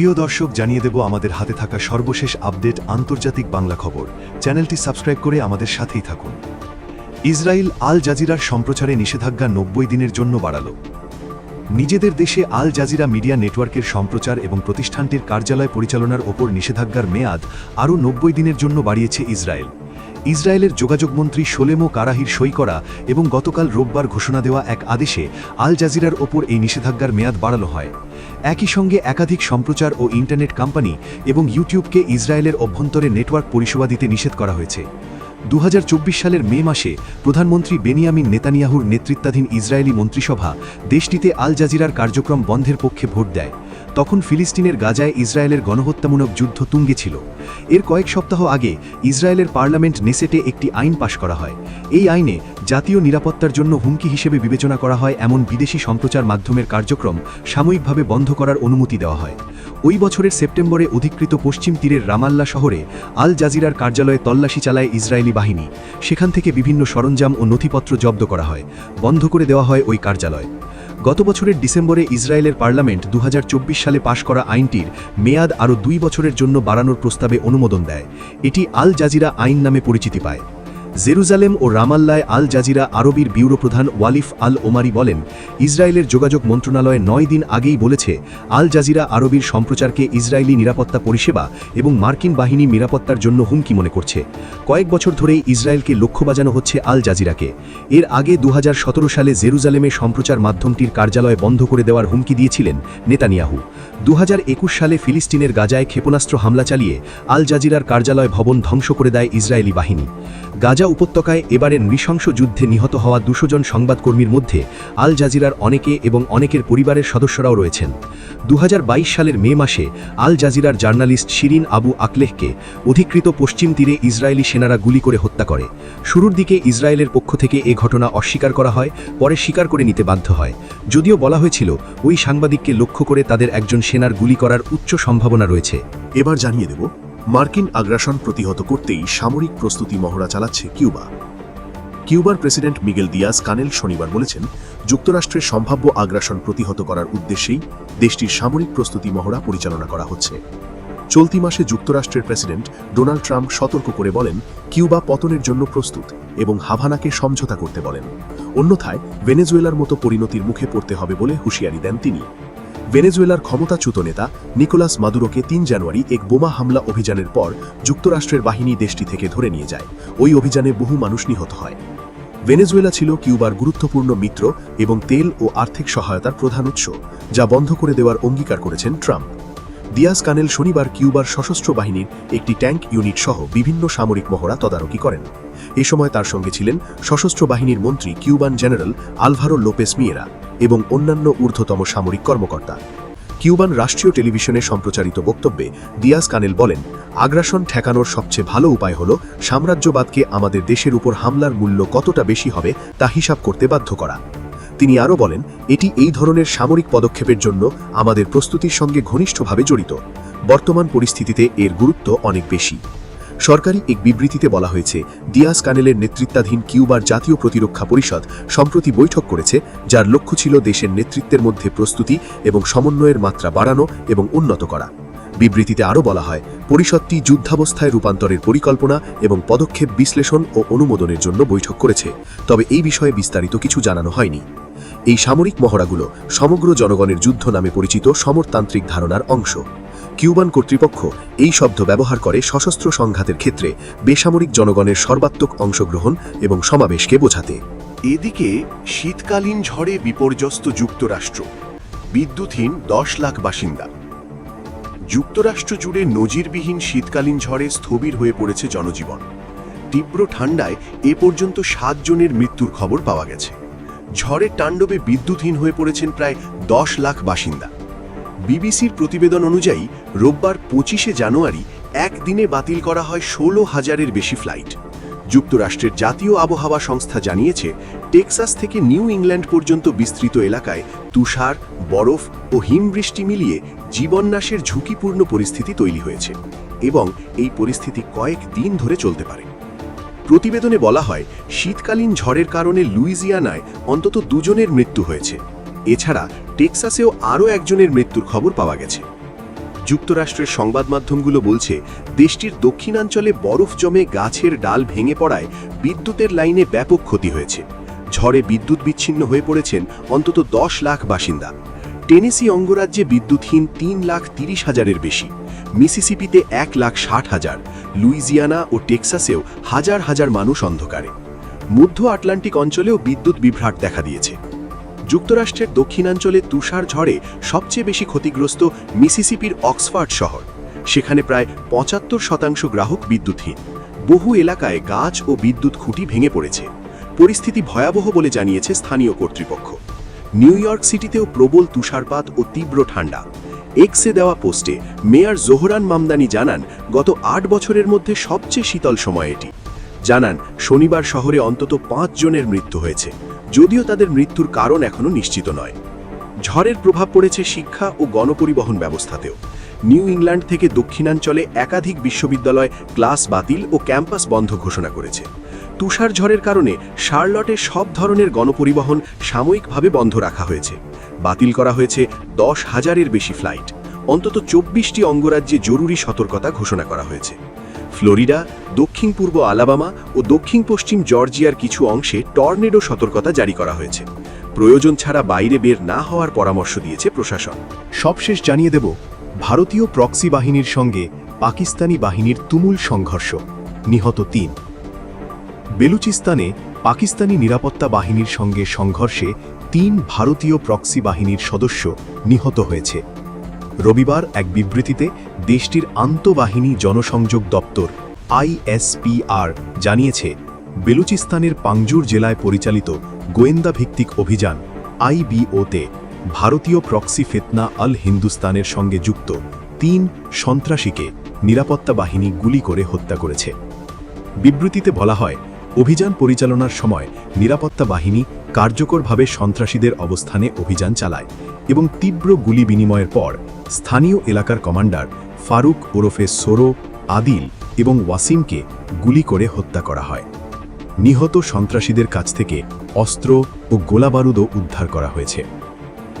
প্রিয় দর্শক, জানিয়ে দেব আমাদের হাতে থাকা সর্বশেষ আপডেট আন্তর্জাতিক বাংলা খবর। চ্যানেলটি সাবস্ক্রাইব করে আমাদের সাথেই থাকুন। ইসরায়েল আল জাজিরার সম্প্রচারে নিষেধাজ্ঞা নব্বই দিনের জন্য বাড়াল। নিজেদের দেশে আল জাজিরা মিডিয়া নেটওয়ার্কের সম্প্রচার এবং প্রতিষ্ঠানটির কার্যালয় পরিচালনার ওপর নিষেধাজ্ঞার মেয়াদ আরও নব্বই দিনের জন্য বাড়িয়েছে ইসরায়েল। ইসরায়েলের যোগাযোগমন্ত্রী সোলেমো কারাহির সই করা এবং গতকাল রোববার ঘোষণা দেওয়া এক আদেশে আল জাজিরার ওপর এই নিষেধাজ্ঞার মেয়াদ বাড়ানো হয়। একই সঙ্গে একাধিক সম্প্রচার ও ইন্টারনেট কোম্পানি এবং ইউটিউবকে ইসরায়েলের অভ্যন্তরে নেটওয়ার্ক পরিষেবা দিতে নিষেধ করা হয়েছে। দু হাজার চব্বিশ সালের মে মাসে প্রধানমন্ত্রী বেনিয়ামিন নেতানিয়াহুর নেতৃত্বাধীন ইসরায়েলি মন্ত্রিসভা দেশটিতে আল জাজিরার কার্যক্রম বন্ধের পক্ষে ভোট দেয়। তখন ফিলিস্তিনের গাজায় ইসরায়েলের গণহত্যামূলক যুদ্ধ তুঙ্গে ছিল। এর কয়েক সপ্তাহ আগে ইসরায়েলের পার্লামেন্ট নেসেটে একটি আইন পাশ করা হয়। এই আইনে জাতীয় নিরাপত্তার জন্য হুমকি হিসেবে বিবেচনা করা হয় এমন বিদেশি সম্প্রচার মাধ্যমের কার্যক্রম সাময়িকভাবে বন্ধ করার অনুমতি দেওয়া হয়। ওই বছরের সেপ্টেম্বরে অধিকৃত পশ্চিম তীরের রামাল্লা শহরে আল জাজিরার কার্যালয়ে তল্লাশি চালায় ইসরায়েলি বাহিনী। সেখান থেকে বিভিন্ন সরঞ্জাম ও নথিপত্র জব্দ করা হয়। বন্ধ করে দেওয়া হয় ওই কার্যালয়। গত বছরের ডিসেম্বরে ইসরায়েলের পার্লামেন্ট দু হাজার চব্বিশ সালে পাশ করা আইনটির মেয়াদ আরও দুই বছরের জন্য বাড়ানোর প্রস্তাবে অনুমোদন দেয়। এটি আল জাজিরা আইন নামে পরিচিতি পায়। জেরুজালেম ও রামাল্লায় আল জাজিরা আরবির ব্যুরো প্রধান ওয়ালিফ আল ওমারি বলেন, ইসরায়েলের যোগাযোগ মন্ত্রণালয় নয় দিন আগেই বলেছে, আল জাজিরা আরবির সম্প্রচারকে ইসরায়েলি নিরাপত্তা পরিষেবা এবং মার্কিন বাহিনী নিরাপত্তার জন্য হুমকি মনে করছে। কয়েক বছর ধরেই ইসরায়েলকে লক্ষ্য বাজানো হচ্ছে আল জাজিরাকে। এর আগে দু হাজার সতেরো সালে জেরুজালেমে সম্প্রচার মাধ্যমটির কার্যালয় বন্ধ করে দেওয়ার হুমকি দিয়েছিলেন নেতানিয়াহু। দু হাজার একুশ সালে ফিলিস্তিনের গাজায় ক্ষেপণাস্ত্র হামলা চালিয়ে আল জাজিরার কার্যালয় ভবন ধ্বংস করে দেয় ইসরায়েলি বাহিনী। গাজা উপত্যকায় এবারের নৃশংস যুদ্ধে নিহত হওয়া দুশো জন সংবাদকর্মীর মধ্যে আল জাজিরার অনেকে এবং অনেকের পরিবারের সদস্যরাও রয়েছেন। দু হাজার বাইশ সালের মে মাসে আল জাজিরার জার্নালিস্ট শিরিন আবু আকলেহকে অধিকৃত পশ্চিম তীরে ইসরায়েলি সেনারা গুলি করে হত্যা করে। শুরুর দিকে ইসরায়েলের পক্ষ থেকে এ ঘটনা অস্বীকার করা হয়, পরে স্বীকার করে নিতে বাধ্য হয়। যদিও বলা হয়েছিল, ওই সাংবাদিককে লক্ষ্য করে তাদের একজন সেনার গুলি করার উচ্চ সম্ভাবনা রয়েছে। এবার জানিয়ে দেব মার্কিন আগ্রাসন প্রতিহত করতেই সামরিক প্রস্তুতি মহড়া চালাচ্ছে কিউবা। কিউবার প্রেসিডেন্ট মিগেল দিয়াস কানেল শনিবার বলেছেন, যুক্তরাষ্ট্রের সম্ভাব্য আগ্রাসন প্রতিহত করার উদ্দেশ্যেই দেশটির সামরিক প্রস্তুতি মহড়া পরিচালনা করা হচ্ছে। চলতি মাসে যুক্তরাষ্ট্রের প্রেসিডেন্ট ডোনাল্ড ট্রাম্প সতর্ক করে বলেন, কিউবা পতনের জন্য প্রস্তুত এবং হাভানাকে সমঝোতা করতে বলেন। অন্যথায়, ভেনেজুয়েলার মতো পরিণতির মুখে পড়তে হবে বলে হুঁশিয়ারি দেন তিনি। ভেনেজুয়েলার ক্ষমতাচ্যুত নেতা নিকোলাস মাদুরোকে তিন জানুয়ারি এক বোমা হামলা অভিযানের পর যুক্তরাষ্ট্রের বাহিনী দেশটি থেকে ধরে নিয়ে যায়। ওই অভিযানে বহু মানুষ নিহত হয়। ভেনেজুয়েলা ছিল কিউবার গুরুত্বপূর্ণ মিত্র এবং তেল ও আর্থিক সহায়তার প্রধান উৎস, যা বন্ধ করে দেওয়ার অঙ্গীকার করেছেন ট্রাম্প। দিয়াস কানেল শনিবার কিউবার সশস্ত্র বাহিনীর একটি ট্যাঙ্ক ইউনিট সহ বিভিন্ন সামরিক মহড়া তদারকি করেন। এ সময় তার সঙ্গে ছিলেন সশস্ত্র বাহিনীর মন্ত্রী Cuban general Alvaro Lopez Miera এবং অন্যান্য ঊর্ধ্বতম সামরিক কর্মকর্তা। কিউবান রাষ্ট্রীয় টেলিভিশনে সম্প্রচারিত বক্তব্যে দিয়াস কানেল বলেন, আগ্রাসন ঠেকানোর সবচেয়ে ভালো উপায় হল সাম্রাজ্যবাদকে আমাদের দেশের উপর হামলার মূল্য কতটা বেশি হবে তা হিসাব করতে বাধ্য করা। তিনি আরও বলেন, এটি এই ধরনের সামরিক পদক্ষেপের জন্য আমাদের প্রস্তুতির সঙ্গে ঘনিষ্ঠভাবে জড়িত। বর্তমান পরিস্থিতিতে এর গুরুত্ব অনেক বেশি। সরকারি এক বিবৃতিতে বলা হয়েছে দিয়াস কানেলের নেতৃত্বাধীন কিউবার জাতীয় প্রতিরক্ষা পরিষদ সম্প্রতি বৈঠক করেছে, যার লক্ষ্য ছিল দেশের নেতৃত্বের মধ্যে প্রস্তুতি এবং সমন্বয়ের মাত্রা বাড়ানো এবং উন্নত করা। বিবৃতিতে আরও বলা হয়, পরিষদটি যুদ্ধাবস্থায় রূপান্তরের পরিকল্পনা এবং পদক্ষেপ বিশ্লেষণ ও অনুমোদনের জন্য বৈঠক করেছে। তবে এই বিষয়ে বিস্তারিত কিছু জানানো হয়নি। এই সামরিক মহড়াগুলো সমগ্র জনগণের যুদ্ধ নামে পরিচিত সমরতান্ত্রিক ধারণার অংশ। কিউবান কর্তৃপক্ষ এই শব্দ ব্যবহার করে সশস্ত্র সংঘাতের ক্ষেত্রে বেসামরিক জনগণের সর্বাত্মক অংশগ্রহণ এবং সমাবেশকে বোঝাতে। এদিকে, শীতকালীন ঝড়ে বিপর্যস্ত যুক্তরাষ্ট্র। বিদ্যুৎহীন দশ লাখ বাসিন্দা। যুক্তরাষ্ট্র জুড়ে নজিরবিহীন শীতকালীন ঝড়ে স্থবির হয়ে পড়েছে জনজীবন। তীব্র ঠান্ডায় এ পর্যন্ত সাতজনের মৃত্যুর খবর পাওয়া গেছে। ঝড়ের তাণ্ডবে বিদ্যুৎহীন হয়ে পড়েছেন প্রায় দশ লাখ বাসিন্দা। বিবিসির প্রতিবেদন অনুযায়ী, রোববার পঁচিশে জানুয়ারি একদিনে বাতিল করা হয় ষোলো হাজারের বেশি ফ্লাইট। যুক্তরাষ্ট্রের জাতীয় আবহাওয়া সংস্থা জানিয়েছে, টেক্সাস থেকে নিউ ইংল্যান্ড পর্যন্ত বিস্তৃত এলাকায় তুষার, বরফ ও হিমবৃষ্টি মিলিয়ে জীবননাশের ঝুঁকিপূর্ণ পরিস্থিতি তৈরি হয়েছে এবং এই পরিস্থিতি কয়েক দিন ধরে চলতে পারে। প্রতিবেদনে বলা হয়, শীতকালীন ঝড়ের কারণে লুইজিয়ানায় অন্তত দুজনের মৃত্যু হয়েছে। এছাড়া টেক্সাসেও আরও একজনের মৃত্যুর খবর পাওয়া গেছে। যুক্তরাষ্ট্রের সংবাদ মাধ্যমগুলো বলছে, দেশটির দক্ষিণাঞ্চলে বরফ জমে গাছের ডাল ভেঙে পড়ায় বিদ্যুতের লাইনে ব্যাপক ক্ষতি হয়েছে। ঝড়ে বিদ্যুৎ বিচ্ছিন্ন হয়ে পড়েছেন অন্তত দশ লাখ বাসিন্দা। টেনেসি অঙ্গরাজ্যে বিদ্যুৎহীন তিন লাখ তিরিশ হাজারের বেশি, মিসিসিপিতে এক লাখ ষাট হাজার, লুইজিয়ানা ও টেক্সাসেও হাজার হাজার মানুষ অন্ধকারে। মধ্য আটলান্টিক অঞ্চলেও বিদ্যুৎ বিভ্রাট দেখা দিয়েছে। যুক্তরাষ্ট্রের দক্ষিণাঞ্চলে তুষার ঝড়ে সবচেয়ে বেশি ক্ষতিগ্রস্ত মিসিসিপির অক্সফার্ড শহর। সেখানে প্রায় পঁচাত্তর শতাংশ গ্রাহক বিদ্যুৎহীন। বহু এলাকায় গাছ ও বিদ্যুৎ খুঁটি ভেঙে পড়েছে। পরিস্থিতি ভয়াবহ বলে জানিয়েছে স্থানীয় কর্তৃপক্ষ। নিউ ইয়র্ক সিটিতেও প্রবল তুষারপাত ও তীব্র ঠান্ডা। এক্সে দেওয়া পোস্টে মেয়র জোহরান মামদানি জানান, গত আট বছরের মধ্যে সবচেয়ে শীতল সময় এটি। জানান, শনিবার শহরে অন্তত পাঁচ জনের মৃত্যু হয়েছে, যদিও তাদের মৃত্যুর কারণ এখনও নিশ্চিত নয়। ঝড়ের প্রভাব পড়েছে শিক্ষা ও গণপরিবহন ব্যবস্থাতেও। নিউ ইংল্যান্ড থেকে দক্ষিণাঞ্চলে একাধিক বিশ্ববিদ্যালয় ক্লাস বাতিল ও ক্যাম্পাস বন্ধ ঘোষণা করেছে। তুষার ঝড়ের কারণে শার্লটে সব ধরনের গণপরিবহন সাময়িকভাবে বন্ধ রাখা হয়েছে। বাতিল করা হয়েছে দশ হাজারের বেশি ফ্লাইট। অন্তত চব্বিশটি অঙ্গরাজ্যে জরুরি সতর্কতা ঘোষণা করা হয়েছে। ফ্লোরিডা, দক্ষিণ পূর্ব আলাবামা ও দক্ষিণ পশ্চিম জর্জিয়ার কিছু অংশে টর্নেডো সতর্কতা জারি করা হয়েছে। প্রয়োজন ছাড়া বাইরে বের না হওয়ার পরামর্শ দিয়েছে প্রশাসন। সবশেষ জানিয়ে দেব, ভারতীয় প্রক্সি বাহিনীর সঙ্গে পাকিস্তানি বাহিনীর তুমুল সংঘর্ষ। নিহত তিন। বেলুচিস্তানে পাকিস্তানি নিরাপত্তা বাহিনীর সঙ্গে সংঘর্ষে তিন ভারতীয় প্রক্সি বাহিনীর সদস্য নিহত হয়েছে। রবিবার এক বিবৃতিতে দেশটির আন্তঃবাহিনী জনসংযোগ দপ্তর আইএসপিআর জানিয়েছে, বেলুচিস্তানের পাংজুর জেলায় পরিচালিত গোয়েন্দা ভিত্তিক অভিযান আইবিওতে ভারতীয় প্রক্সি ফেতনা আল হিন্দুস্তানের সঙ্গে যুক্ত তিন সন্ত্রাসীকে নিরাপত্তা বাহিনী গুলি করে হত্যা করেছে। বিবৃতিতে বলা হয় অভিযান পরিচালনার সময় নিরাপত্তা বাহিনী কার্যকরভাবে সন্ত্রাসীদের অবস্থানে অভিযান চালায় এবং তীব্র গুলি বিনিময়ের পর স্থানীয় এলাকার কমান্ডার ফারুক ওরফে সোরো, আদিল এবং ওয়াসিমকে গুলি করে হত্যা করা হয়। নিহত সন্ত্রাসীদের কাছ থেকে অস্ত্র ও গোলাবারুদও উদ্ধার করা হয়েছে।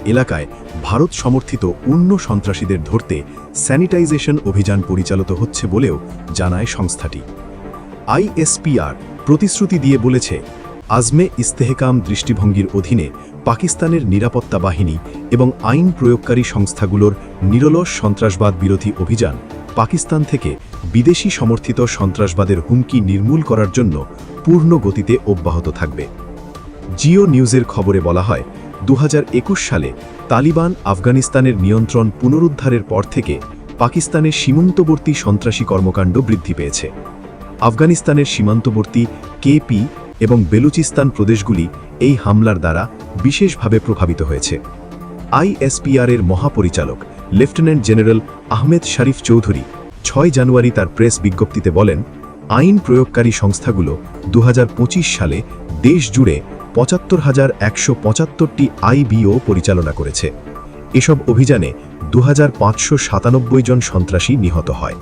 এলাকায় ভারত সমর্থিত অন্য সন্ত্রাসীদের ধরতে স্যানিটাইজেশন অভিযান পরিচালিত হচ্ছে বলেও জানায় সংস্থাটি। আইএসপিআর প্রতিশ্রুতি দিয়ে বলেছে, আজমে ইস্তেহকাম দৃষ্টিভঙ্গির অধীনে পাকিস্তানের নিরাপত্তা বাহিনী এবং আইন প্রয়োগকারী সংস্থাগুলোর নিরলস সন্ত্রাসবাদ বিরোধী অভিযান পাকিস্তান থেকে বিদেশি সমর্থিত সন্ত্রাসবাদের হুমকি নির্মূল করার জন্য পূর্ণ গতিতে অব্যাহত থাকবে। জিও নিউজের খবরে বলা হয় দু হাজার একুশ সালে তালিবান আফগানিস্তানের নিয়ন্ত্রণ পুনরুদ্ধারের পর থেকে পাকিস্তানের সীমান্তবর্তী সন্ত্রাসী কর্মকাণ্ড বৃদ্ধি পেয়েছে। আফগানিস্তানের সীমান্তবর্তী কেপি এবং বেলুচিস্তান প্রদেশগুলি এই হামলার দ্বারা বিশেষভাবে প্রভাবিত হয়েছে। আইএসপিআরের মহাপরিচালক, লেফটেন্যান্ট জেনারেল আহমেদ শরীফ চৌধুরী ছয় জানুয়ারি তার প্রেস বিজ্ঞপ্তিতে বলেন, আইন প্রয়োগকারী সংস্থাগুলো দু হাজার পঁচিশ সালে দেশ জুড়ে পঁচাত্তর হাজার একশো পঁচাত্তরটি আইবিও পরিচালনা করেছে। এসব অভিযানে দু হাজার পাঁচশো সাতানব্বই জন সন্ত্রাসী নিহত হয়।